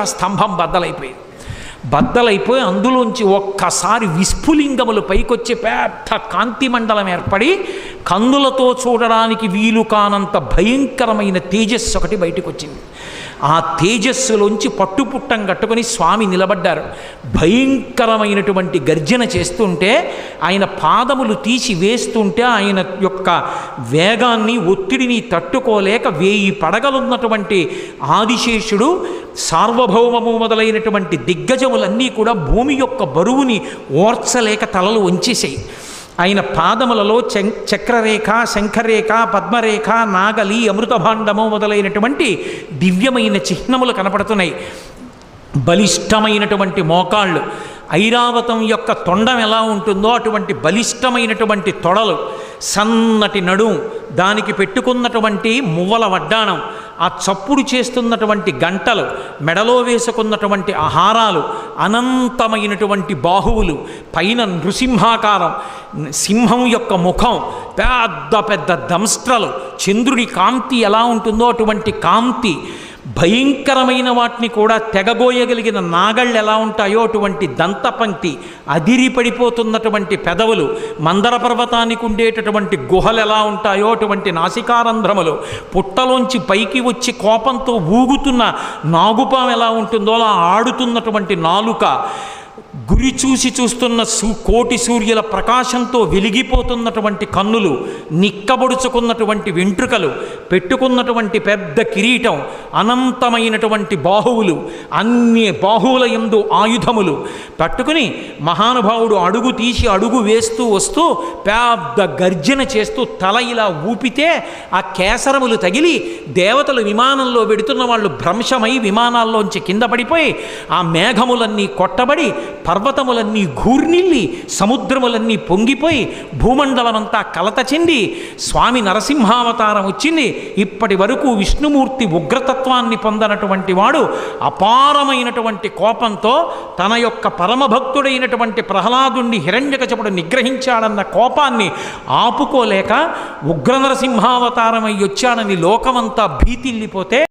ఆ స్తంభం బద్దలైపోయింది బద్దలైపోయి అందులోంచి ఒక్కసారి విస్ఫులింగములు పైకొచ్చి పెద్ద కాంతి మండలం ఏర్పడి కందులతో చూడడానికి వీలు కానంత భయంకరమైన తేజస్సు ఒకటి బయటకు వచ్చింది ఆ తేజస్సులోంచి పట్టుపుట్టం కట్టుకొని స్వామి నిలబడ్డారు. భయంకరమైనటువంటి గర్జన చేస్తుంటే ఆయన పాదములు తీసి వేస్తుంటే ఆయన యొక్క వేగాన్ని ఒత్తిడిని తట్టుకోలేక వేయి పడగలున్నటువంటి ఆదిశేషుడు సార్వభౌమము మొదలైనటువంటి దిగ్గజములన్నీ కూడా భూమి యొక్క బరువుని ఓర్చలేక తలలు వంచేసాయి ఆయన పాదములలో చం చక్రరేఖ శంఖరేఖ పద్మరేఖ నాగలి అమృతభాండము మొదలైనటువంటి దివ్యమైన చిహ్నములు కనపడుతున్నాయి. బలిష్టమైనటువంటి మోకాళ్ళు ఐరావతం యొక్క తొండం ఎలా ఉంటుందో అటువంటి బలిష్టమైనటువంటి తొడలు సన్నటి నడుం దానికి పెట్టుకున్నటువంటి మువ్వల వడ్డాణం ఆ చప్పుడు చేస్తున్నటువంటి గంటలు మెడలో వేసుకున్నటువంటి ఆహారాలు అనంతమైనటువంటి బాహువులు పైన నృసింహాకారం సింహం యొక్క ముఖం పెద్ద పెద్ద దంస్ట్రలు చంద్రుడి కాంతి ఎలా ఉంటుందో అటువంటి కాంతి భయంకరమైన వాటిని కూడా తెగబోయగలిగిన నాగళ్ళు ఎలా ఉంటాయో అటువంటి దంతపంక్తి అదిరి పడిపోతున్నటువంటి పెదవులు మందర పర్వతానికి ఉండేటటువంటి గుహలు ఎలా ఉంటాయో అటువంటి నాసికారంధ్రములు పుట్టలోంచి పైకి వచ్చి కోపంతో ఊగుతున్న నాగుపాం ఎలా ఉంటుందో అలా ఆడుతున్నటువంటి నాలుక గురి చూసి చూస్తున్న సూ కోటి సూర్యుల ప్రకాశంతో వెలిగిపోతున్నటువంటి కన్నులు నిక్కబడుచుకున్నటువంటి వెంట్రుకలు పెట్టుకున్నటువంటి పెద్ద కిరీటం అనంతమైనటువంటి బాహువులు అన్ని బాహువుల ఎందు ఆయుధములు. పట్టుకుని మహానుభావుడు అడుగు తీసి అడుగు వేస్తూ వస్తూ పెద్ద గర్జన చేస్తూ తల ఇలా ఊపితే ఆ కేసరములు తగిలి దేవతలు విమానంలో వెడుతున్న వాళ్ళు భ్రంశమై విమానాల్లోంచి కింద పడిపోయి ఆ మేఘములన్నీ కొట్టబడి పర్వతములన్నీ ఘూర్నిల్లి సముద్రములన్నీ పొంగిపోయి భూమండలమంతా కలత చెంది స్వామి నరసింహావతారం వచ్చింది. ఇప్పటి వరకు విష్ణుమూర్తి ఉగ్రతత్వాన్ని పొందనటువంటి వాడు అపారమైనటువంటి కోపంతో తన యొక్క పరమభక్తుడైనటువంటి ప్రహ్లాదుణ్ణి హిరణ్యకచపుడు నిగ్రహించాడన్న కోపాన్ని ఆపుకోలేక ఉగ్ర నరసింహావతారమై వచ్చాడని లోకమంతా భీతిల్లిపోతే